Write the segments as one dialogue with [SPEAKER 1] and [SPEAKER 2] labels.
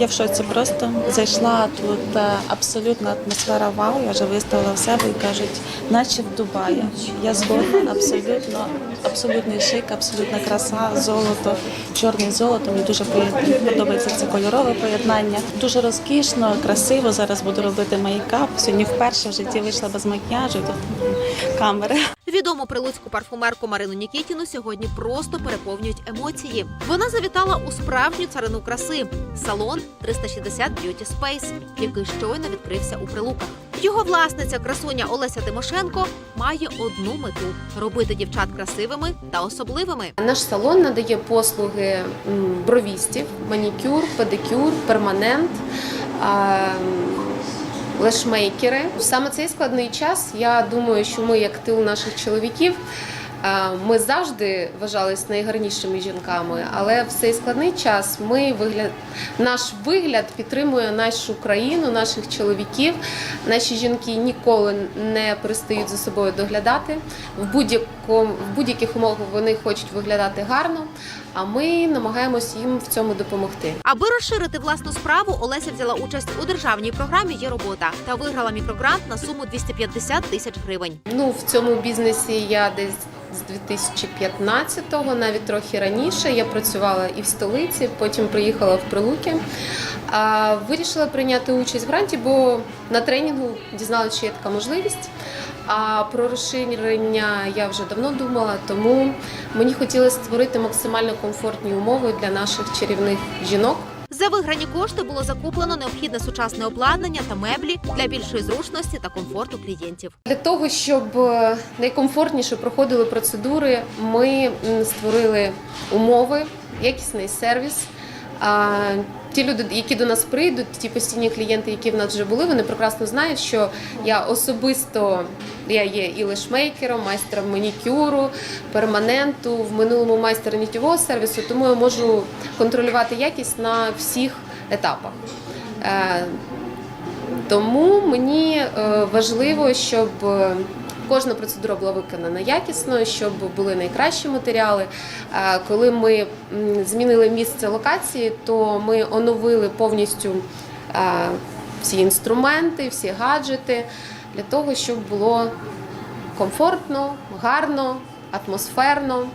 [SPEAKER 1] Я в шоці просто зайшла тут е, абсолютна атмосфера вау. Я вже виставила в себе і кажуть, наче в Дубаї. Я згодна, абсолютно, абсолютний шик, абсолютна краса, золото, чорний золото. Мені дуже подобається це кольорове поєднання. Дуже розкішно, красиво. Зараз буду робити мейкап. Сьогодні вперше в житті вийшла без макіяжу. Тут камери.
[SPEAKER 2] Відому прилуцьку парфумерку Марину Нікітіну сьогодні просто переповнюють емоції. Вона завітала у справжню царину краси салон 360 Beauty Space, який щойно відкрився у прилуках. Його власниця красуня Олеся Тимошенко має одну мету робити дівчат красивими та особливими.
[SPEAKER 3] Наш салон надає послуги бровістів, манікюр, педикюр, перманент. Лешмейкери саме цей складний час. Я думаю, що ми, як тил наших чоловіків, ми завжди вважались найгарнішими жінками, але в цей складний час ми вигляд, наш вигляд підтримує нашу країну, наших чоловіків. Наші жінки ніколи не перестають за собою доглядати. В будь-якому в будь-яких умовах вони хочуть виглядати гарно. А ми намагаємось їм в цьому допомогти.
[SPEAKER 2] Аби розширити власну справу, Олеся взяла участь у державній програмі Є робота та виграла мікрогрант на суму 250 тисяч гривень.
[SPEAKER 3] Ну в цьому бізнесі я десь з 2015-го, навіть трохи раніше. Я працювала і в столиці, потім приїхала в Прилуки. Вирішила прийняти участь в гранті, бо на тренінгу дізналася, що є така можливість. А про розширення я вже давно думала, тому мені хотілося створити максимально комфортні умови для наших чарівних жінок.
[SPEAKER 2] За виграні кошти було закуплено необхідне сучасне обладнання та меблі для більшої зручності та комфорту клієнтів.
[SPEAKER 3] Для того, щоб е, найкомфортніше проходили процедури, ми створили умови, якісний сервіс. А ті люди, які до нас прийдуть, ті постійні клієнти, які в нас вже були, вони прекрасно знають, що я особисто я є і лешмейкером, майстером манікюру, перманенту, в минулому майстер нітєвого сервісу, тому я можу контролювати якість на всіх етапах. Е, тому мені е, важливо, щоб кожна процедура була виконана якісно, щоб були найкращі матеріали. Коли ми змінили місце локації, то ми оновили повністю всі інструменти, всі гаджети для того, щоб було комфортно, гарно, атмосферно.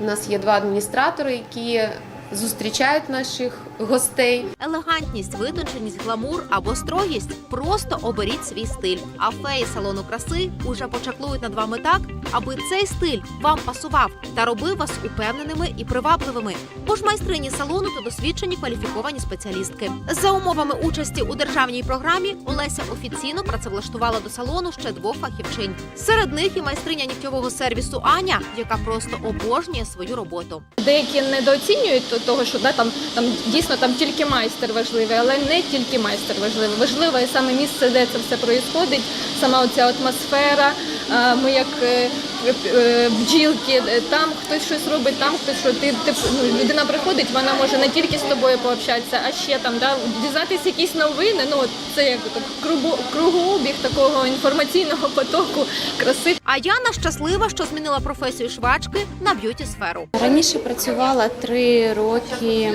[SPEAKER 3] У нас є два адміністратори, які зустрічають наших гостей.
[SPEAKER 2] Елегантність, витонченість, гламур або строгість просто оберіть свій стиль. А феї салону краси уже почаклують над вами так, аби цей стиль вам пасував та робив вас упевненими і привабливими. Бо ж майстрині салону та досвідчені кваліфіковані спеціалістки. За умовами участі у державній програмі Олеся офіційно працевлаштувала до салону ще двох фахівчинь. Серед них і майстриня нігтєвого сервісу Аня, яка просто обожнює свою роботу.
[SPEAKER 4] Деякі недооцінюють то- того, що да, там, там дійсно там тільки майстер важливий, але не тільки майстер важливий. Важливе саме місце, де це все проїсходить, сама оця атмосфера. Ми як е, бджілки, е, там хтось щось робить, там хтось що ти, ти ну, людина приходить, вона може не тільки з тобою пообщатися, а ще там да, дізнатися якісь новини. Ну це як так, кругообіг такого інформаційного потоку краси.
[SPEAKER 2] А Яна щаслива, що змінила професію швачки на б'юті сферу.
[SPEAKER 5] Раніше працювала три роки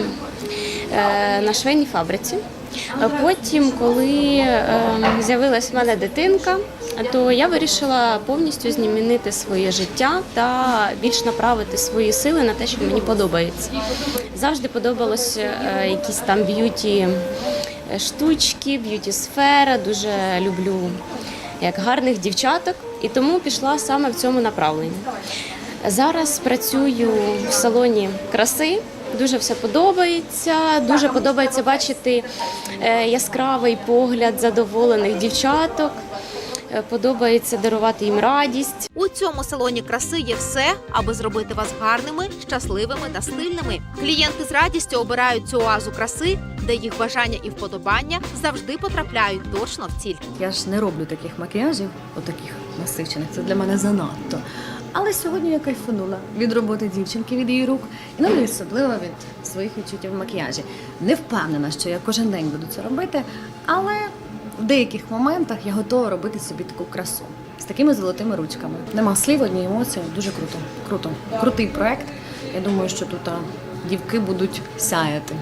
[SPEAKER 5] е, на швейній фабриці. Потім, коли е, з'явилась в мене дитинка, то я вирішила повністю змінити своє життя та більш направити свої сили на те, що мені подобається. Завжди подобалось е, якісь там б'юті е, штучки, б'юті сфера. Дуже люблю як гарних дівчаток, і тому пішла саме в цьому направленні. Зараз працюю в салоні краси. Дуже все подобається. Дуже подобається бачити е, яскравий погляд задоволених дівчаток. Е, Подобається дарувати їм радість.
[SPEAKER 2] У цьому салоні краси є все, аби зробити вас гарними, щасливими та стильними. Клієнти з радістю обирають цю оазу краси, де їх бажання і вподобання завжди потрапляють точно в ціль.
[SPEAKER 6] Я ж не роблю таких макіяжів, отаких насичених. Це для мене занадто. Але сьогодні я кайфанула від роботи дівчинки, від її рук, і ну і особливо від своїх відчуттів в макіяжі. Не впевнена, що я кожен день буду це робити, але в деяких моментах я готова робити собі таку красу з такими золотими ручками. Нема слів, одні емоції. Дуже круто. Круто. Крутий проект. Я думаю, що тут дівки будуть сяяти.